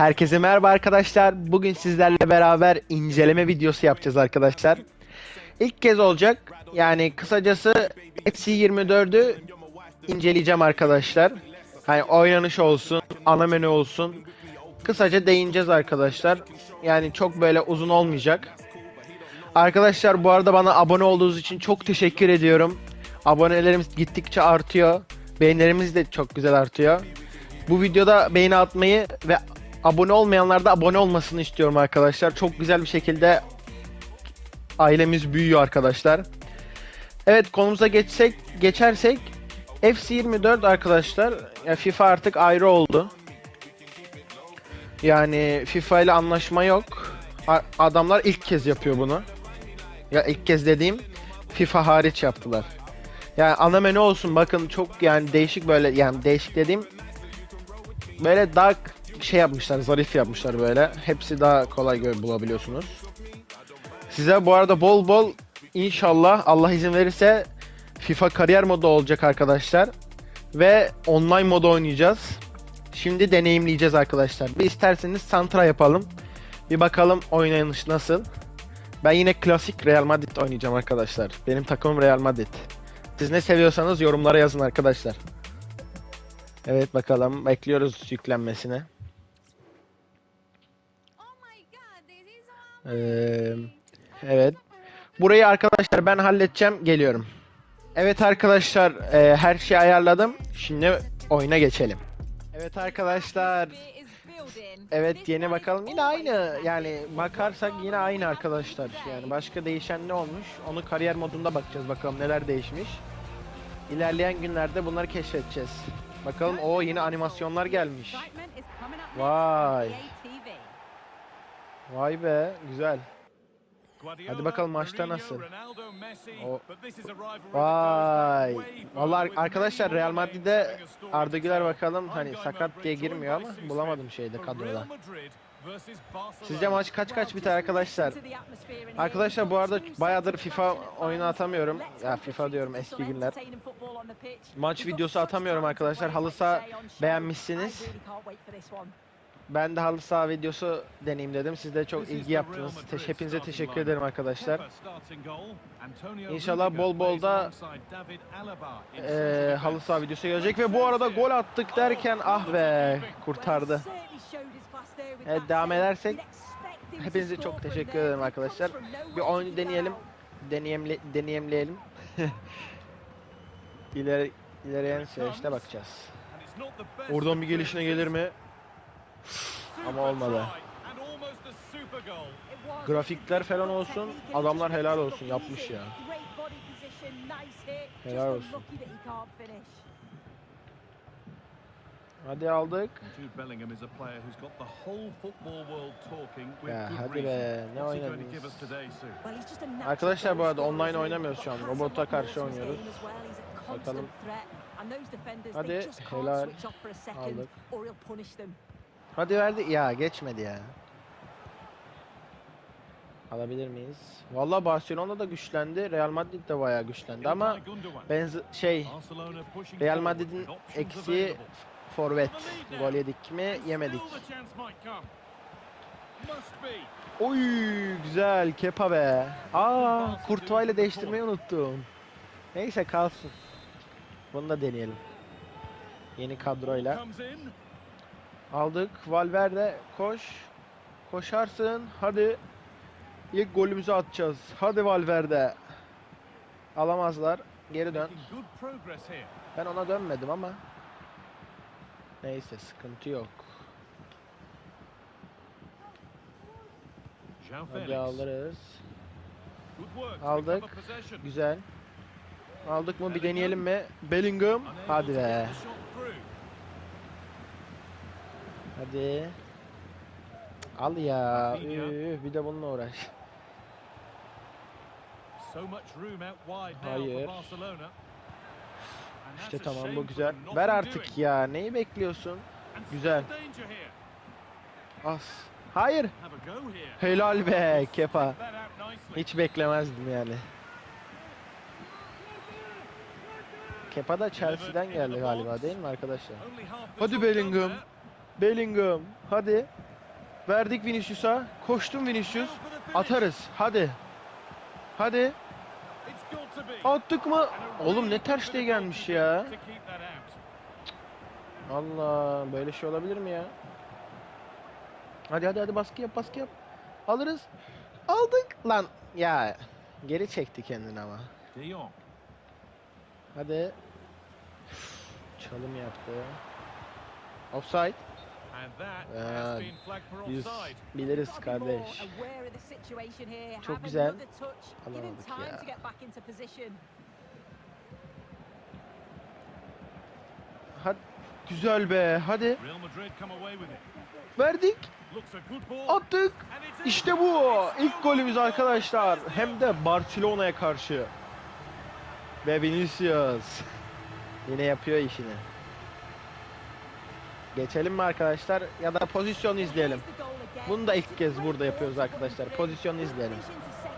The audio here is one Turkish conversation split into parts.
Herkese merhaba arkadaşlar. Bugün sizlerle beraber inceleme videosu yapacağız arkadaşlar. İlk kez olacak. Yani kısacası FC24'ü inceleyeceğim arkadaşlar. Hani oynanış olsun, ana menü olsun. Kısaca değineceğiz arkadaşlar. Yani çok böyle uzun olmayacak. Arkadaşlar bu arada bana abone olduğunuz için çok teşekkür ediyorum. Abonelerimiz gittikçe artıyor. Beğenilerimiz de çok güzel artıyor. Bu videoda beğeni atmayı ve abone olmayanlar da abone olmasını istiyorum arkadaşlar. Çok güzel bir şekilde ailemiz büyüyor arkadaşlar. Evet konumuza geçsek geçersek FC24 arkadaşlar FIFA artık ayrı oldu. Yani FIFA ile anlaşma yok. Adamlar ilk kez yapıyor bunu. Ya ilk kez dediğim FIFA hariç yaptılar. Yani ana menü olsun bakın çok yani değişik böyle yani değişik dediğim böyle daha şey yapmışlar zarif yapmışlar böyle. Hepsi daha kolay bulabiliyorsunuz. Size bu arada bol bol inşallah Allah izin verirse FIFA kariyer modu olacak arkadaşlar. Ve online modu oynayacağız. Şimdi deneyimleyeceğiz arkadaşlar. Bir isterseniz Santra yapalım. Bir bakalım oynanış nasıl. Ben yine klasik Real Madrid oynayacağım arkadaşlar. Benim takımım Real Madrid. Siz ne seviyorsanız yorumlara yazın arkadaşlar. Evet bakalım bekliyoruz yüklenmesine. Ee, evet. Burayı arkadaşlar ben halledeceğim geliyorum. Evet arkadaşlar e, her şeyi ayarladım. Şimdi oyuna geçelim. Evet arkadaşlar. Evet yeni bakalım yine aynı yani bakarsak yine aynı arkadaşlar yani başka değişen ne olmuş onu kariyer modunda bakacağız bakalım neler değişmiş İlerleyen günlerde bunları keşfedeceğiz bakalım o yeni animasyonlar gelmiş Vay. Vay be güzel Hadi bakalım maçta nasıl? O- Vay. vallahi arkadaşlar Real Madrid'de Arda Güler bakalım hani sakat diye girmiyor ama bulamadım şeyde kadroda Sizce maç kaç kaç biter arkadaşlar? Arkadaşlar bu arada bayağıdır FIFA oyunu atamıyorum. Ya FIFA diyorum eski günler. Maç videosu atamıyorum arkadaşlar. Halı saha beğenmişsiniz. Ben de halı saha videosu deneyim dedim. Siz de çok ilgi yaptınız. Teş- hepinize teşekkür ederim arkadaşlar. İnşallah bol bol da Ee, halı saha videosu gelecek ve bu arada gol attık derken ah be kurtardı. Evet, devam edersek hepinize çok teşekkür ederim arkadaşlar. Bir oyunu deneyelim. Deneyemle, deneyimleyelim. İleri, ilerleyen süreçte bakacağız. Oradan bir gelişine gelir mi? Ama olmadı. Grafikler falan olsun, adamlar helal olsun yapmış ya. Helal olsun. Hadi aldık. Ya hadi be ne oynadınız? Arkadaşlar bu arada online oynamıyoruz şu an. Robota karşı oynuyoruz. Bakalım. Hadi, helal. Aldık. Hadi verdi. Ya geçmedi ya. Alabilir miyiz? Valla Barcelona da güçlendi. Real Madrid de bayağı güçlendi ama benz şey Real Madrid'in eksiği forvet. Gol yedik mi? Yemedik. Oy güzel Kepa be. Aa Kurtuğa ile değiştirmeyi unuttum. Neyse kalsın. Bunu da deneyelim. Yeni kadroyla. Aldık. Valverde koş. Koşarsın. Hadi. İlk golümüzü atacağız. Hadi Valverde. Alamazlar. Geri dön. Ben ona dönmedim ama. Neyse sıkıntı yok. Hadi alırız. Aldık. Güzel. Aldık mı bir deneyelim mi? Bellingham. Hadi be. Hadi. Al ya. Üf, bir de bununla uğraş. Hayır. İşte tamam bu güzel. Ver artık ya. Neyi bekliyorsun? Güzel. As. Hayır. Helal be Kepa. Hiç beklemezdim yani. Kepa da Chelsea'den geldi galiba değil mi arkadaşlar? Hadi Bellingham. Bellingham. Hadi. Verdik Vinicius'a. Koştum Vinicius. Atarız. Hadi. Hadi. Attık mı? Oğlum ne ters diye gelmiş ya. Allah böyle şey olabilir mi ya? Hadi hadi hadi baskı yap baskı yap. Alırız. Aldık lan. Ya geri çekti kendini ama. Hadi. Çalım yaptı. Offside. And that Yeah. has been flagged for Biz offside. biliriz kardeş. Çok güzel. Alamadık ya. Hadi. Güzel be. Hadi. Verdik. Attık. İşte bu. İlk golümüz arkadaşlar. Hem de Barcelona'ya karşı. Ve Vinicius. Yine yapıyor işini. Geçelim mi arkadaşlar? Ya da pozisyonu izleyelim. Bunu da ilk kez burada yapıyoruz arkadaşlar. Pozisyonu izleyelim.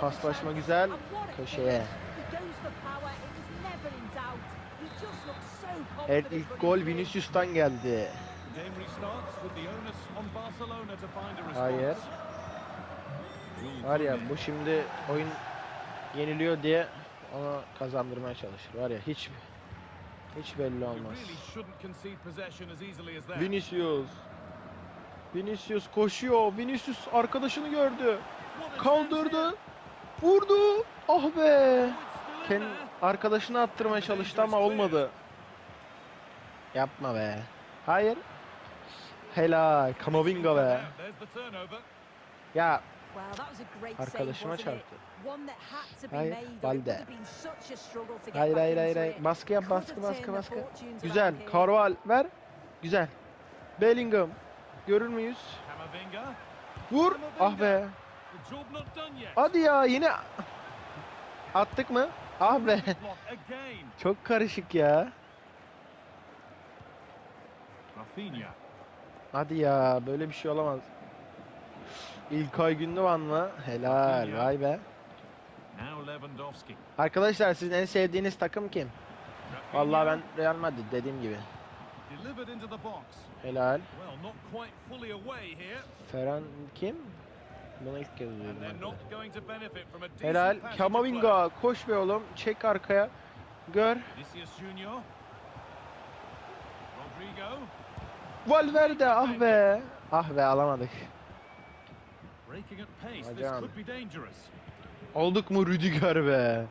Paslaşma güzel. Köşeye. Evet ilk gol Vinicius'tan geldi. Hayır. Var ya bu şimdi oyun yeniliyor diye onu kazandırmaya çalışır. Var ya hiç hiç belli olmaz. Vinicius. Vinicius koşuyor. Vinicius arkadaşını gördü. Kaldırdı. Vurdu. Ah be. in Kendi arkadaşını attırmaya çalıştı ama olmadı. Yapma be. Hayır. Helal. Kamavinga be. Ya Arkadaşıma çarptı. Hayır, Valde. Hayır hayır hayır hayır. Baskı yap baskı baskı baskı. Güzel. Carval ver. Güzel. Bellingham. Görür müyüz? Vur. Ah be. Hadi ya yine attık mı? Ah be. Çok karışık ya. Rafinha. Hadi ya böyle bir şey olamaz. İlkay Gündoğan mı? Helal. Vay be. Arkadaşlar sizin en sevdiğiniz takım kim? Vallahi ben Real Madrid dediğim gibi. Helal. Ferhan kim? Bunu ilk kez duydum. Helal. Kamavinga koş be oğlum. Çek arkaya. Gör. Valverde ah be. Ah be alamadık. Hocam. could be dangerous. Olduk mu Rüdiger be.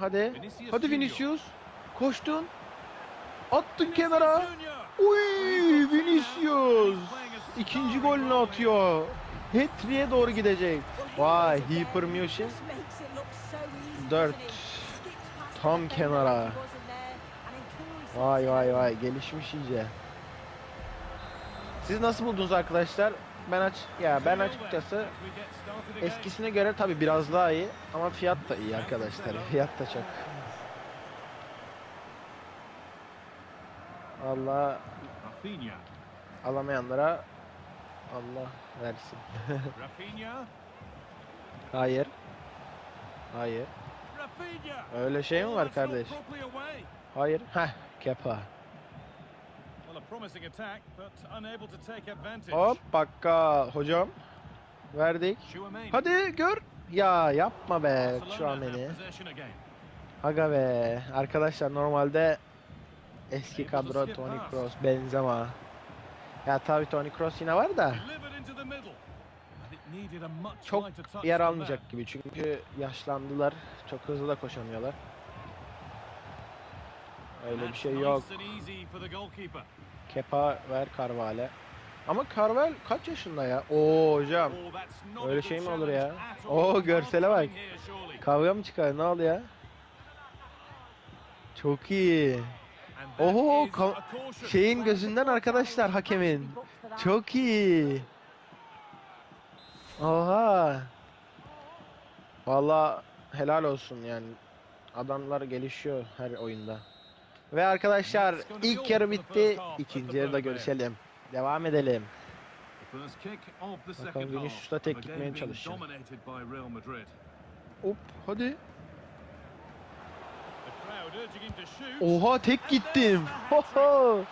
Hadi. Vinicius Hadi. Vinicius. Koştun. Attın kenara. Vinicius. Uy Vinicius. İkinci golünü atıyor. Hat-trick'e doğru gidecek. Vay Hyper Musin. Dört. Tam kenara. Vay vay vay gelişmiş iyice. Siz nasıl buldunuz arkadaşlar? Ben aç ya ben açıkçası eskisine göre tabi biraz daha iyi ama fiyat da iyi arkadaşlar. Fiyat da çok. Allah alamayanlara Allah versin. Hayır. Hayır. Öyle şey mi var kardeş? Hayır. Heh, kepa. Hop bakka hocam. Verdik. Hadi gör. Ya yapma be şu an beni. Aga be. Arkadaşlar normalde eski kadro Toni Kroos, Benzema. Ya tabii Toni Kroos yine var da çok yer almayacak gibi çünkü yaşlandılar. Çok hızlı da koşamıyorlar. Öyle bir şey yok. Kepa ver Carvalho. Ama Carvalho kaç yaşında ya? Oo hocam. Öyle şey mi olur ya? Oo, görsele bak. Kavga mı çıkar? Ne oluyor? Çok iyi. Oho. Şeyin gözünden arkadaşlar hakemin. Çok iyi. Oha. Valla helal olsun yani. Adamlar gelişiyor her oyunda. Ve arkadaşlar ilk yarı bitti. İkinci yarıda görüşelim. Devam edelim. Bakalım. Vinicius'la and tek gitmeye Madrid. Hop hadi. Oha tek gittim. Hoho.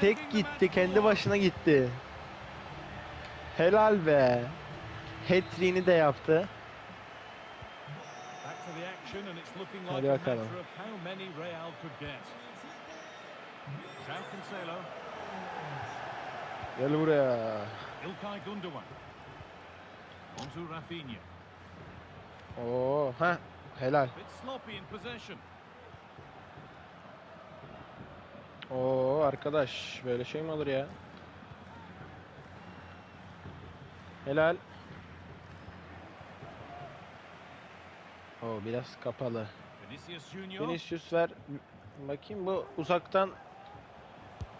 Tek gitti kendi başına gitti. Helal be. Hat-trick'ini de yaptı. Hadi bakalım. João Cancelo, Gel buraya. İlkay Gundogan. Onto Rafinha. Oo, ha, helal. Oo arkadaş böyle şey mi olur ya? Helal. Oo biraz kapalı. Vinicius Junior. Vinicius ver. Bakayım bu uzaktan It's got to be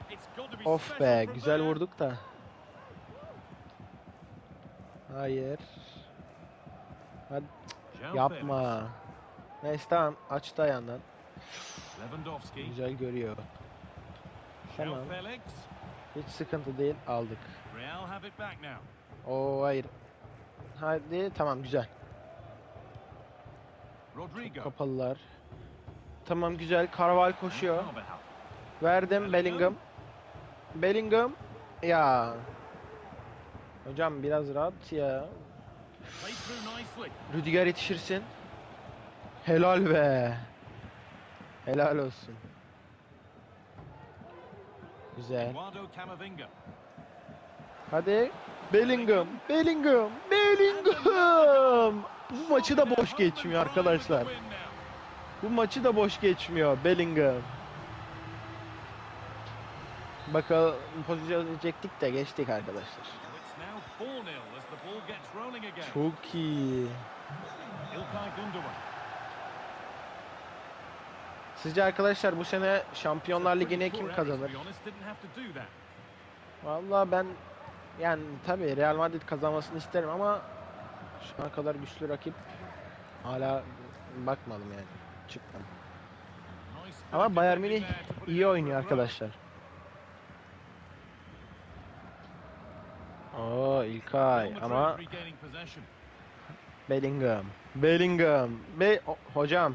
of be güzel vurduk da. Hayır. Hadi yapma. Neyse tamam aç da yandan. Felix, Lewandowski. Güzel görüyor. Tamam. Hiç sıkıntı değil aldık. Oo hayır. Hadi tamam güzel. Rodrigo. Kapalılar. Tamam güzel. Carval koşuyor. Verdim Bellingham. Bellingham. Ya. Hocam biraz rahat ya. Rüdiger yetişirsin. Helal be. Helal olsun. Güzel. Hadi. Bellingham. Bellingham. Bellingham. Bu maçı da boş geçmiyor arkadaşlar. Bu maçı da boş geçmiyor Bellingham. Bakalım pozisyon edecektik de geçtik arkadaşlar. It's now 4-0 as the ball gets rolling again. Çok iyi. Sizce arkadaşlar bu sene Şampiyonlar Ligi'ne kim kazanır? Vallahi ben yani tabii Real Madrid kazanmasını isterim ama şu ana kadar güçlü rakip hala bakmadım yani. Çıktım. Ama Bayern Münih iyi oynuyor arkadaşlar. Oo İlkay ama. Bellingham. Bellingham. Be O- hocam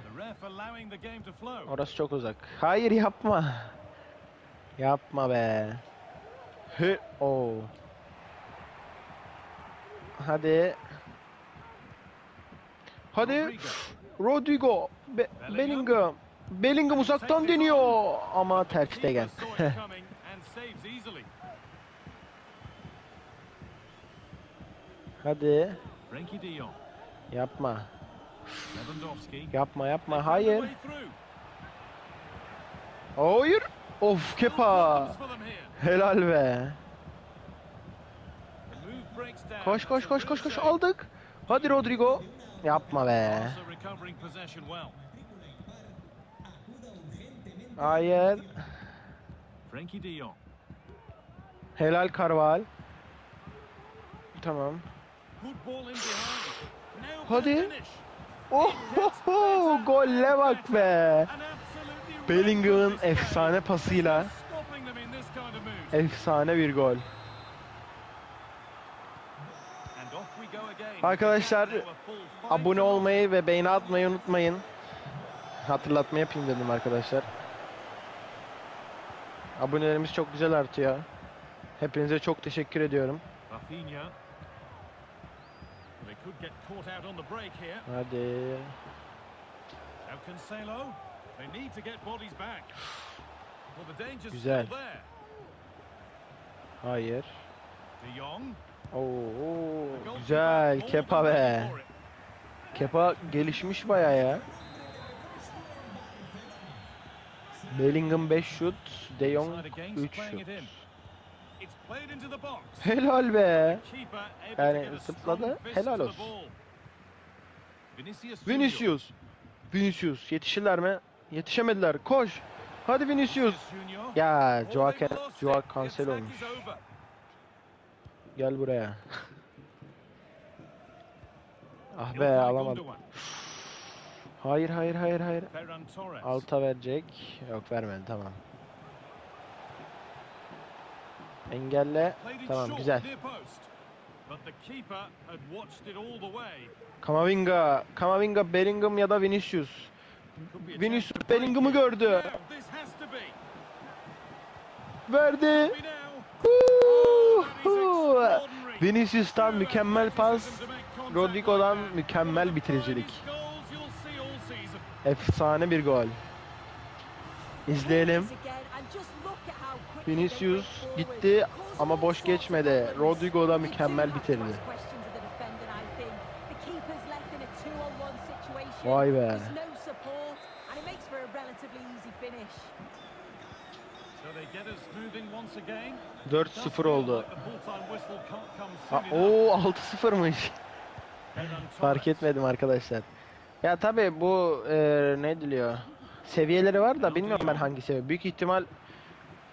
orası çok uzak. Hayır yapma. Yapma be. Hı o. Hadi. Hadi. Rodrigo. Be- Bellingham. Bellingham. Uzaktan deniyor ama Ter Keeper Stegen. Hadi. Frenkie de Jong. Yapma. Lewandowski. Yapma yapma. Hayır. Hayır. Of Kepa. Helal be. Koş koş koş koş koş aldık. Hadi Rodrigo. Yapma be. Hayır. Frenkie de Jong. Helal Karval. Tamam. Hadi. Oh, ho, ho, golle bak be. Bellingham'ın efsane pasıyla efsane bir gol. Arkadaşlar, Abone olmayı ve beğeni atmayı unutmayın. Hatırlatma yapayım dedim arkadaşlar. Abonelerimiz çok güzel artıyor. Hepinize çok teşekkür ediyorum. Rafinha. They could get caught out on the break here. Hadi. Now Cancelo. They need to get bodies back. Well, the danger's Güzel. still there. Hayır. De Jong. Oo, güzel. Kepa be. Kepa gelişmiş baya ya. Bellingham 5 şut, De Jong Side against, 3 playing it şut. Helal be. Yani zıpladı, helal olsun. Vinicius. Vinicius. Yetişirler mi? Yetişemediler. Koş. Hadi Vinicius. Ya Joao, Joao attack olmuş. Gel buraya. ah be alamadım. Hayır hayır hayır hayır. Alta verecek. Yok vermedi tamam. All the way. Kamavinga. Kamavinga, Bellingham ya da Vinicius. Vinicius Bellingham'ı gördü. Verdi. Extraordinary. Vinicius'tan mükemmel pas. Rodrigo'dan mükemmel bitiricilik. Efsane bir gol. İzleyelim. Vinicius gitti ama boş geçmedi. Rodrigo da mükemmel bitirdi. Vay be. 4-0 oldu. Ha, Oo 6-0'mış. Fark etmedim arkadaşlar. Ya tabi bu e, ne diliyor? Seviyeleri var da bilmiyorum ben hangi seviye. Büyük ihtimal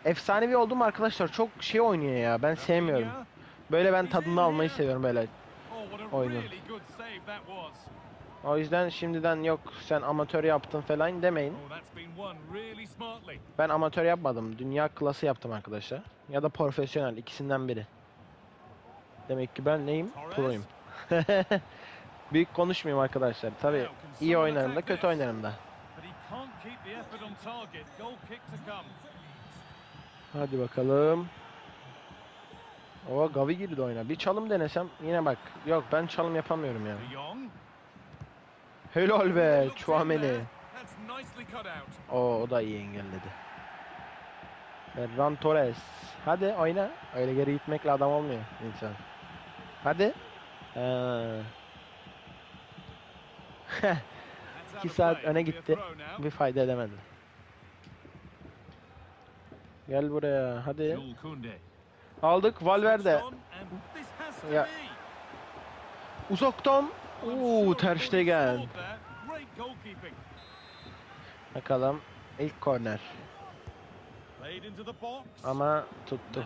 efsanevi oldu mu arkadaşlar çok şey oynuyor ya. Ben sevmiyorum. Böyle ben tadını almayı seviyorum böyle. oyunu. O yüzden şimdiden yok sen amatör yaptın falan demeyin. Ben amatör yapmadım. Dünya klası yaptım arkadaşlar. Ya da profesyonel ikisinden biri. Demek ki ben neyim? Pro'yum. Büyük konuşmayayım arkadaşlar. Tabi iyi oynarım da kötü oynarım da. Hadi bakalım. O Gavi girdi oyuna. Bir çalım denesem yine bak. Yok ben çalım yapamıyorum ya. Helal be Chouameni. O, o da iyi engelledi. Ferran Torres. Hadi oyna. Öyle geri gitmekle adam olmuyor insan. Hadi. Ee. 2 saat öne gitti. Bir fayda edemedi. Gel buraya. Hadi. Aldık Valverde. Ya. Uzaktan. Uuu Ter Stegen. Bakalım. İlk korner. Ama tuttu.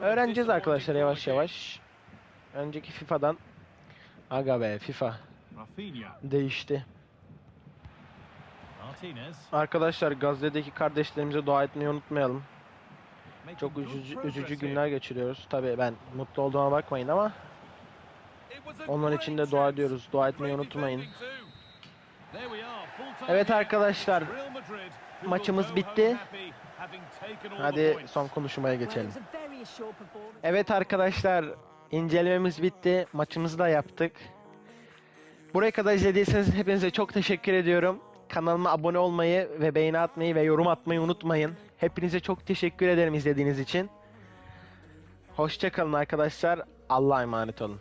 Öğreneceğiz arkadaşlar yavaş yavaş. Önceki FIFA'dan. Aga be FIFA. Değişti. Arkadaşlar Gazze'deki kardeşlerimize dua etmeyi unutmayalım. Çok üzücü, üzücü günler geçiriyoruz. Tabii ben mutlu olduğuma bakmayın ama Onlar için de dua ediyoruz. Dua etmeyi unutmayın. Evet arkadaşlar, maçımız bitti. Hadi son konuşmaya geçelim. Evet arkadaşlar incelememiz bitti. Maçımızı da yaptık. Buraya kadar izlediyseniz hepinize çok teşekkür ediyorum. Kanalıma abone olmayı ve beğeni atmayı ve yorum atmayı unutmayın. Hepinize çok teşekkür ederim izlediğiniz için. Hoşçakalın arkadaşlar. Allah'a emanet olun.